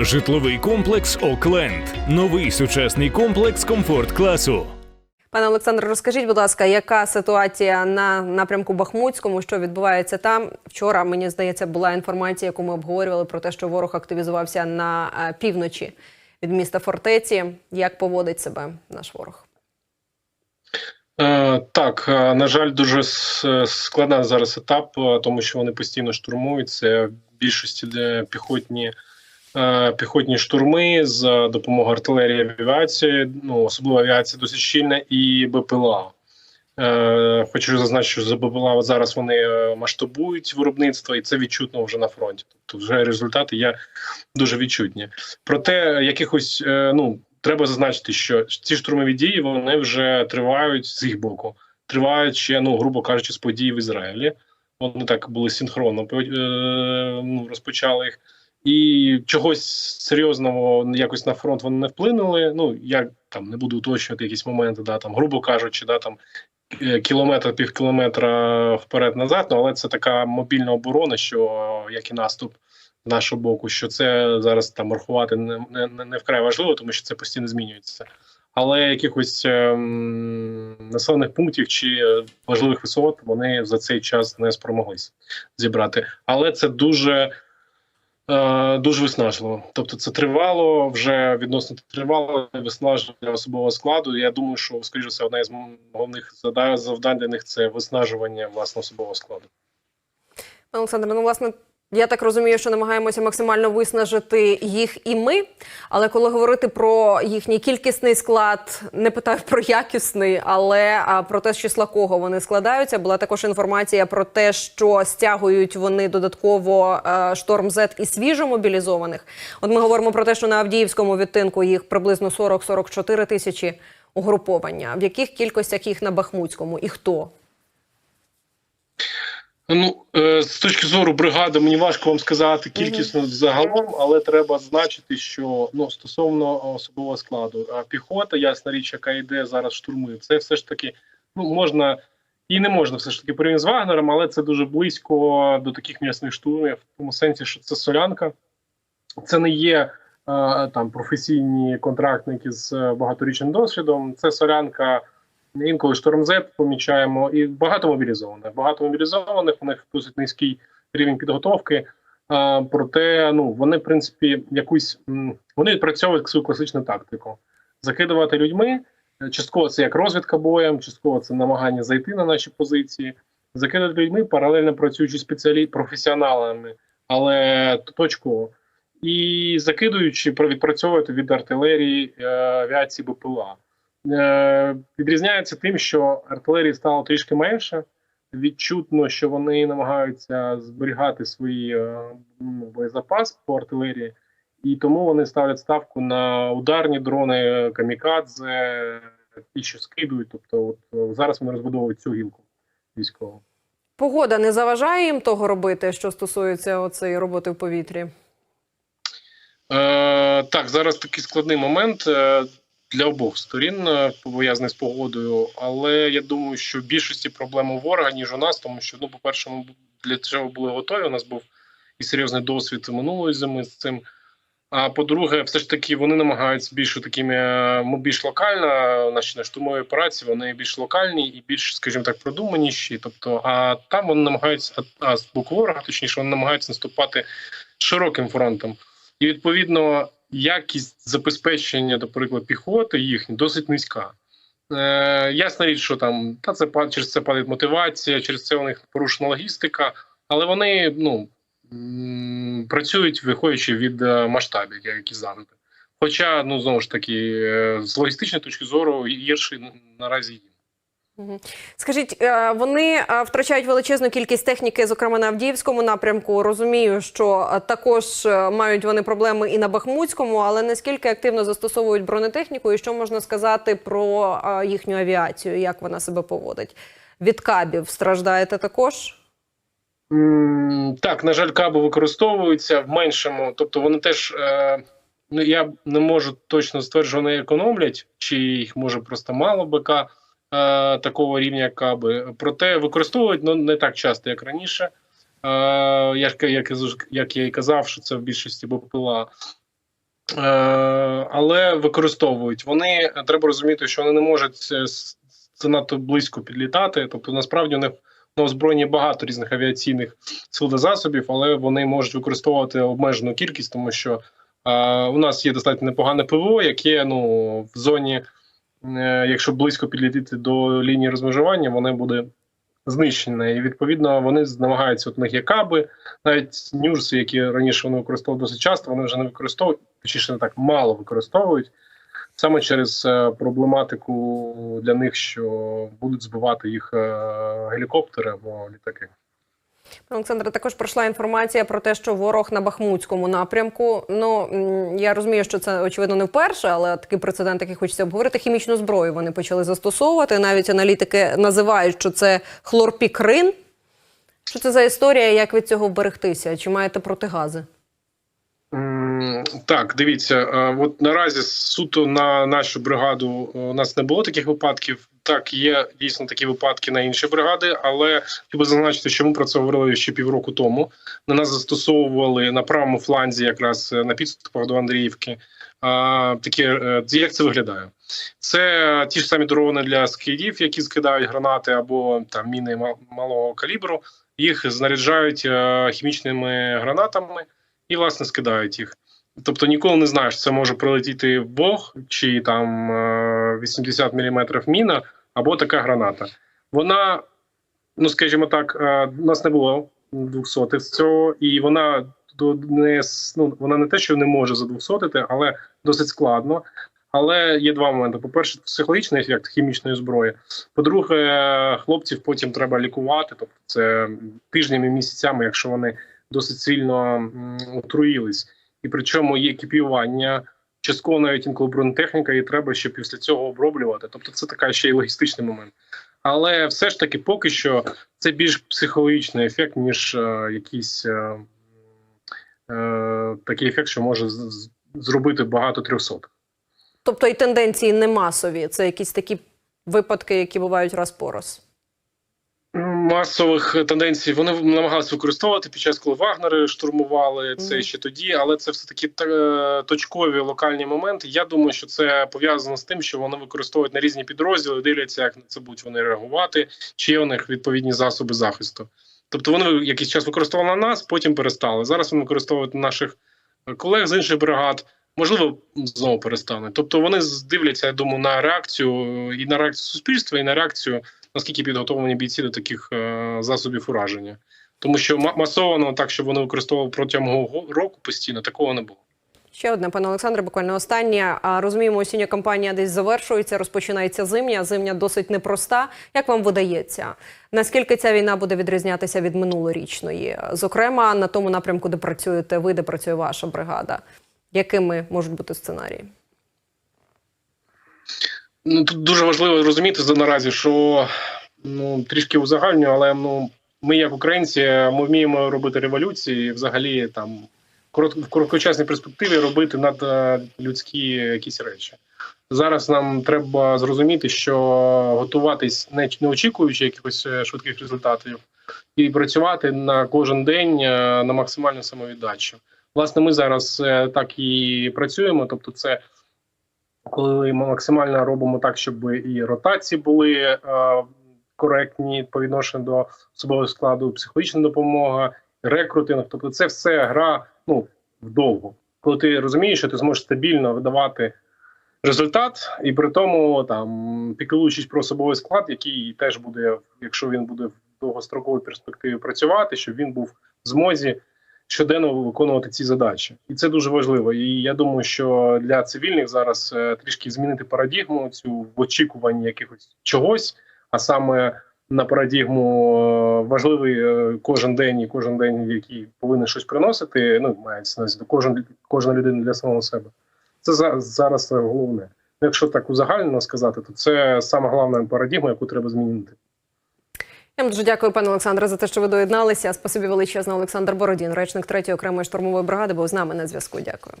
Житловий комплекс Окленд. Новий сучасний комплекс комфорт класу. Пане Олександре, розкажіть, будь ласка, яка ситуація на напрямку Бахмутському, що відбувається там? Вчора мені здається, була інформація, яку ми обговорювали про те, що ворог активізувався на е, півночі від міста фортеці. Як поводить себе наш ворог? Е, Так, е, на жаль, дуже складний зараз етап, тому що вони постійно штурмують. Це в більшості де піхотні, піхотні штурми з допомогою артилерії авіації, ну особливо авіація досить щільна, і БПЛА. Е, Хочу зазначити, що за БПЛА зараз вони е, масштабують виробництво, і це відчутно вже на фронті. Тобто, вже результати є дуже відчутні. Проте якихось е, ну треба зазначити, що ці штурмові дії вони вже тривають з їх боку. Тривають ще, ну грубо кажучи, з подій в Ізраїлі. Вони так були синхронно е, ну, розпочали їх. І чогось серйозного якось на фронт вони не вплинули. Ну я там не буду уточнювати якісь моменти, да там, грубо кажучи, да там е, кілометр, пів кілометра вперед-назад. Ну але це така мобільна оборона, що як і наступ нашого боку, що це зараз там рахувати не, не, не вкрай важливо, тому що це постійно змінюється. Але якихось ем, населених пунктів чи важливих висот вони за цей час не спромоглися зібрати. Але це дуже, дуже виснажливо. Тобто, це тривало вже відносно тривало виснаження особового складу. Я думаю, що скоріше все одна із головних завдань для них це виснажування власне особового складу. Пане Олександре, ну власне. Я так розумію, що намагаємося максимально виснажити їх і ми. Але коли говорити про їхній кількісний склад, не питаю про якісний, але про те, з числа кого вони складаються. Була також інформація про те, що стягують вони додатково е, шторм Z і свіжо мобілізованих. От ми говоримо про те, що на Авдіївському відтинку їх приблизно 40-44 тисячі угруповання. В яких кількостях їх на Бахмутському і хто? Ну е, з точки зору бригади, мені важко вам сказати кількісно загалом, але треба зазначити, що ну стосовно особового складу, а піхота, ясна річ, яка йде зараз штурмує, це все ж таки ну можна і не можна все ж таки порівняти з Вагнером, але це дуже близько до таких м'ясних штурмів, в тому сенсі, що це солянка, це не є е, там професійні контрактники з е, багаторічним досвідом. Це солянка. Інколи шторм Z помічаємо, і багато мобілізованих. Багато мобілізованих, у них досить низький рівень підготовки. А, проте, ну вони, в принципі, якусь вони відпрацьовують свою класичну тактику: закидувати людьми. Частково це як розвідка боєм, частково це намагання зайти на наші позиції, закидати людьми, паралельно працюючи спеціалі професіоналами, але точково. І закидуючи, відпрацьовувати від артилерії, е, авіації БПЛА. Е, відрізняється тим, що артилерії стало трішки менше. Відчутно, що вони намагаються зберігати свій е, ну, боєзапас по артилерії, і тому вони ставлять ставку на ударні дрони, камікадзе, ті, що скидують. Тобто, от е, зараз вони розбудовують цю гілку військову. Погода не заважає їм того робити, що стосується оцеї роботи в повітрі. Е, так, зараз такий складний момент для обох сторін, е, пов'язаний з погодою. Але я думаю, що в більшості проблем у ворога, ніж у нас, тому що, ну, по-перше, ми для цього були готові. У нас був і серйозний досвід минулої зими з цим. А по-друге, все ж таки вони намагаються більш такими е, ну, більш локально, наші штурмові операції, вони більш локальні і більш, скажімо так, продуманіші. Тобто, а там вони намагаються, а з боку ворога, точніше, вони намагаються наступати широким фронтом. І відповідно якість забезпечення, наприклад, піхоти їхні досить низька. Е, ясна річ, що там та це через це падає мотивація, через це у них порушена логістика, але вони ну працюють, виходячи від е, масштабів, які завжди. Хоча, ну знову ж таки, е, з логістичної точки зору гірший наразі їм. Скажіть, е, вони е, втрачають величезну кількість техніки, зокрема на Авдіївському напрямку. Розумію, що е, також мають вони проблеми і на Бахмутському, але наскільки активно застосовують бронетехніку, і що можна сказати про їхню авіацію, як вона себе поводить? Від кабів страждаєте також? Так, на жаль, каби використовуються в меншому, тобто вони теж. Ну я не можу точно стверджувати, вони економлять, чи їх може просто мало БК такого рівня як каби. Проте використовують ну, не так часто, як раніше. Е, я ж як, як, я і казав, що це в більшості БПЛА. Е, але використовують. Вони треба розуміти, що вони не можуть е, занадто близько підлітати. Тобто, насправді у них на озброєнні багато різних авіаційних сил та засобів, але вони можуть використовувати обмежену кількість, тому що е, у нас є достатньо непогане ПВО, яке ну в зоні, е, якщо близько підлітити до лінії розмежування, воно буде знищене. І відповідно вони намагаються. От них є каби, навіть нюрси, які раніше вони використовували досить часто, вони вже не використовують, точніше не так мало використовують. Саме через е, проблематику для них, що будуть збивати їх е, гелікоптери або літаки. Пане Олександре, також пройшла інформація про те, що ворог на Бахмутському напрямку. Ну я розумію, що це очевидно не вперше, але такий прецедент, який хочеться обговорити. Хімічну зброю вони почали застосовувати. Навіть аналітики називають, що це хлорпікрин. Що це за історія? Як від цього вберегтися? Чи маєте протигази? Так, дивіться, е, от наразі суто на нашу бригаду е, у нас не було таких випадків. Так, є дійсно такі випадки на інші бригади, але хотів би зазначити, що ми про це говорили ще півроку тому. На нас застосовували на правому фланзі, якраз е, на підступах до Андріївки. А, таке, е, як це виглядає? Це ті ж самі дрони для скидів, які скидають гранати або там міни малого калібру. Їх знаряджають е, хімічними гранатами і власне скидають їх. Тобто ніколи не знаєш, це може прилетіти Бог чи там е, 80 мм міна або така граната. Вона, ну скажімо так, е, у нас не було 200 з цього, і вона не ну, вона не те, що не може задвусотити, але досить складно. Але є два моменти: по-перше, психологічний ефект хімічної зброї. По-друге, е, хлопців потім треба лікувати, тобто це тижнями, місяцями, якщо вони досить сильно отруїлись. І причому є екіпіювання, частково навіть інколи бронетехніка, і треба ще після цього оброблювати. Тобто це така ще й логістичний момент. Але все ж таки, поки що, це більш психологічний ефект, ніж е, якийсь е, е, такий ефект, що може зробити багато трьохсот. Тобто і тенденції не масові. Це якісь такі випадки, які бувають раз по раз. Масових тенденцій вони намагалися використовувати під час, коли Вагнери штурмували це Мгм. ще тоді, але це все таки та- точкові локальні моменти. Я думаю, що це пов'язано з тим, що вони використовують на різні підрозділи, дивляться, як на це будуть вони реагувати, чи є у них відповідні засоби захисту. Тобто вони якийсь час використовували на нас, потім перестали. Зараз вони використовують наших колег з інших бригад. Можливо, знову перестануть. Тобто вони дивляться, я думаю, на реакцію і на реакцію суспільства, і на реакцію наскільки підготовлені бійці до таких е, засобів ураження. Тому що ма- масово так, щоб вони використовували протягом року постійно, такого не було. Ще одне, пане Олександре, буквально останнє. Розуміємо, осіння кампанія десь завершується, розпочинається зимня. Зимня досить непроста. Як вам видається? Наскільки ця війна буде відрізнятися від минулорічної? Зокрема, на тому напрямку, де працюєте ви, де працює ваша бригада? Якими можуть бути сценарії? Ну тут дуже важливо розуміти за наразі, що ну трішки узагальнюю, але ну ми, як українці, ми вміємо робити революції, взагалі там корот, в короткочасній перспективі робити надлюдські якісь речі. Зараз нам треба зрозуміти, що готуватись не, не очікуючи якихось е, швидких результатів, і працювати на кожен день е, на максимальну самовіддачу. Власне, ми зараз е, так і працюємо. Тобто, це коли ми максимально робимо так, щоб і ротації були е, коректні по відношенню до особового складу, психологічна допомога, рекрутинг. Тобто, це все гра ну вдовго. Коли ти розумієш, що ти зможеш стабільно видавати результат, і при тому там піклуючись про особовий склад, який теж буде, якщо він буде в довгостроковій перспективі працювати, щоб він був в змозі щоденно виконувати ці задачі, і це дуже важливо. І я думаю, що для цивільних зараз е, трішки змінити парадігму цю в очікуванні якихось чогось, а саме на парадігму е, важливий е, кожен день і кожен день, який повинен щось приносити. Ну мається на кожен кожна людина для самого себе. Це за, зараз головне. Ну, Якщо так узагальнено сказати, то це саме головна парадігма, яку треба змінити. Я вам дуже дякую, пане Олександре, за те, що ви доєдналися. Спасибі величезно, Олександр Бородін, речник 3-ї окремої штурмової бригади, був з нами на зв'язку. Дякую.